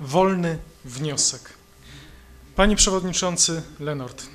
Wolny wniosek. Panie Przewodniczący Lenort,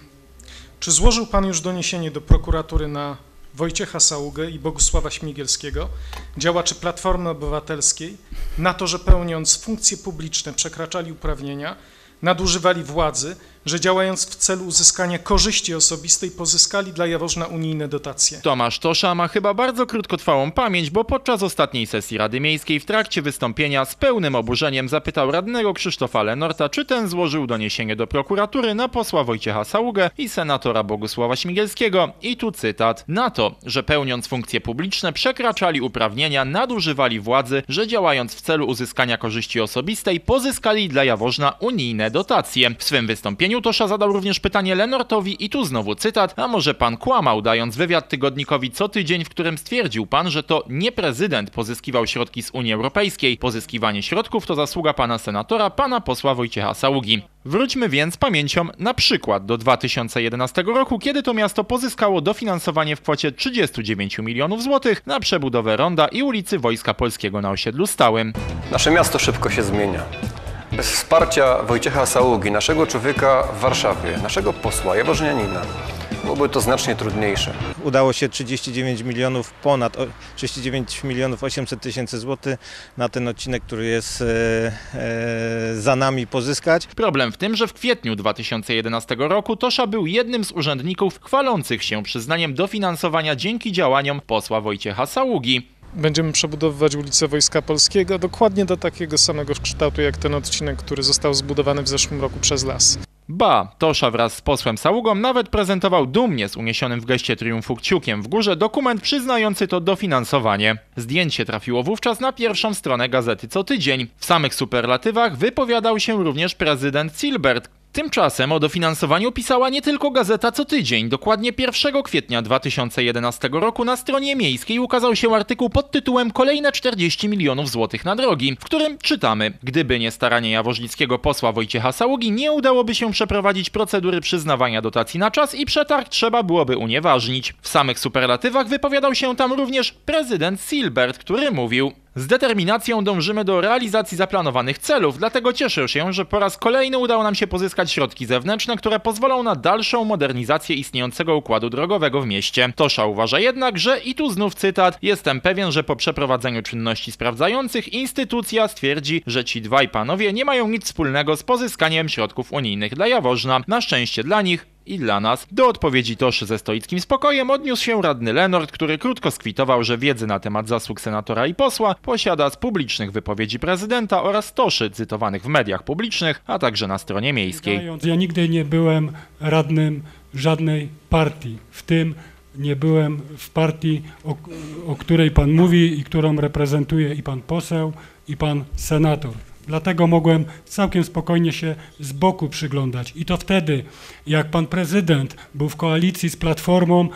czy złożył Pan już doniesienie do prokuratury na Wojciecha Saługę i Bogusława Śmigielskiego, działaczy Platformy Obywatelskiej, na to, że pełniąc funkcje publiczne przekraczali uprawnienia, nadużywali władzy, że działając w celu uzyskania korzyści osobistej pozyskali dla Jaworzna unijne dotacje? Tomasz Tosza ma chyba bardzo krótkotrwałą pamięć, bo podczas ostatniej sesji Rady Miejskiej w trakcie wystąpienia z pełnym oburzeniem zapytał radnego Krzysztofa Lenorta, czy ten złożył doniesienie do prokuratury na posła Wojciecha Saługę i senatora Bogusława Śmigielskiego. I tu cytat. Na to, że pełniąc funkcje publiczne przekraczali uprawnienia, nadużywali władzy, że działając w celu uzyskania korzyści osobistej pozyskali dla Jaworzna unijne dotacje. W swym wystąpieniu Tosza zadał również pytanie Lenortowi i tu znowu cytat. A może pan kłamał, dając wywiad tygodnikowi co tydzień, w którym stwierdził pan, że to nie prezydent pozyskiwał środki z Unii Europejskiej. Pozyskiwanie środków to zasługa pana senatora, pana posła Wojciecha Saługi. Wróćmy więc pamięcią na przykład do 2011 roku, kiedy to miasto pozyskało dofinansowanie w kwocie 39 milionów złotych na przebudowę ronda i ulicy Wojska Polskiego na osiedlu stałym. Nasze miasto szybko się zmienia. Bez wsparcia Wojciecha Saługi, naszego człowieka w Warszawie, naszego posła, jaworznianina, byłoby to znacznie trudniejsze. udało się 39 milionów, ponad o- 39 milionów 800 tysięcy złotych na ten odcinek, który jest e, e, za nami pozyskać. Problem w tym, że w kwietniu 2011 roku Tosza był jednym z urzędników chwalących się przyznaniem dofinansowania dzięki działaniom posła Wojciecha Saługi. Będziemy przebudowywać ulicę Wojska Polskiego dokładnie do takiego samego kształtu jak ten odcinek, który został zbudowany w zeszłym roku przez las. Ba, Tosza wraz z posłem Saługą nawet prezentował dumnie z uniesionym w geście triumfu kciukiem w górze dokument przyznający to dofinansowanie. Zdjęcie trafiło wówczas na pierwszą stronę gazety co tydzień. W samych superlatywach wypowiadał się również prezydent Silbert. Tymczasem o dofinansowaniu pisała nie tylko gazeta co tydzień. Dokładnie 1 kwietnia 2011 roku na stronie miejskiej ukazał się artykuł pod tytułem Kolejne 40 milionów złotych na drogi, w którym czytamy: Gdyby nie staranie jaworznickiego posła Wojciecha Saługi, nie udałoby się przeprowadzić procedury przyznawania dotacji na czas i przetarg trzeba byłoby unieważnić. W samych superlatywach wypowiadał się tam również prezydent Silbert, który mówił: z determinacją dążymy do realizacji zaplanowanych celów, dlatego cieszę się, że po raz kolejny udało nam się pozyskać środki zewnętrzne, które pozwolą na dalszą modernizację istniejącego układu drogowego w mieście. Tosza uważa jednak, że i tu znów cytat, jestem pewien, że po przeprowadzeniu czynności sprawdzających instytucja stwierdzi, że ci dwaj panowie nie mają nic wspólnego z pozyskaniem środków unijnych dla Jaworzna. Na szczęście dla nich i dla nas. Do odpowiedzi Toszy ze stoickim spokojem odniósł się radny Lenort, który krótko skwitował, że wiedzy na temat zasług senatora i posła posiada z publicznych wypowiedzi prezydenta oraz Toszy cytowanych w mediach publicznych, a także na stronie miejskiej. Ja nigdy nie byłem radnym żadnej partii, w tym nie byłem w partii, o, o której pan mówi i którą reprezentuje i pan poseł, i pan senator. Dlatego mogłem całkiem spokojnie się z boku przyglądać. I to wtedy, jak pan prezydent był w koalicji z Platformą,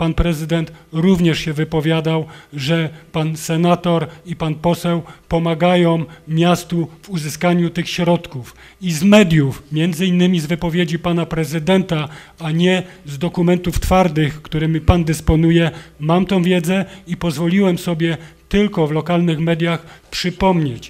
Pan prezydent również się wypowiadał, że pan senator i pan poseł pomagają miastu w uzyskaniu tych środków. I z mediów, między innymi z wypowiedzi pana prezydenta, a nie z dokumentów twardych, którymi pan dysponuje, mam tą wiedzę i pozwoliłem sobie tylko w lokalnych mediach przypomnieć,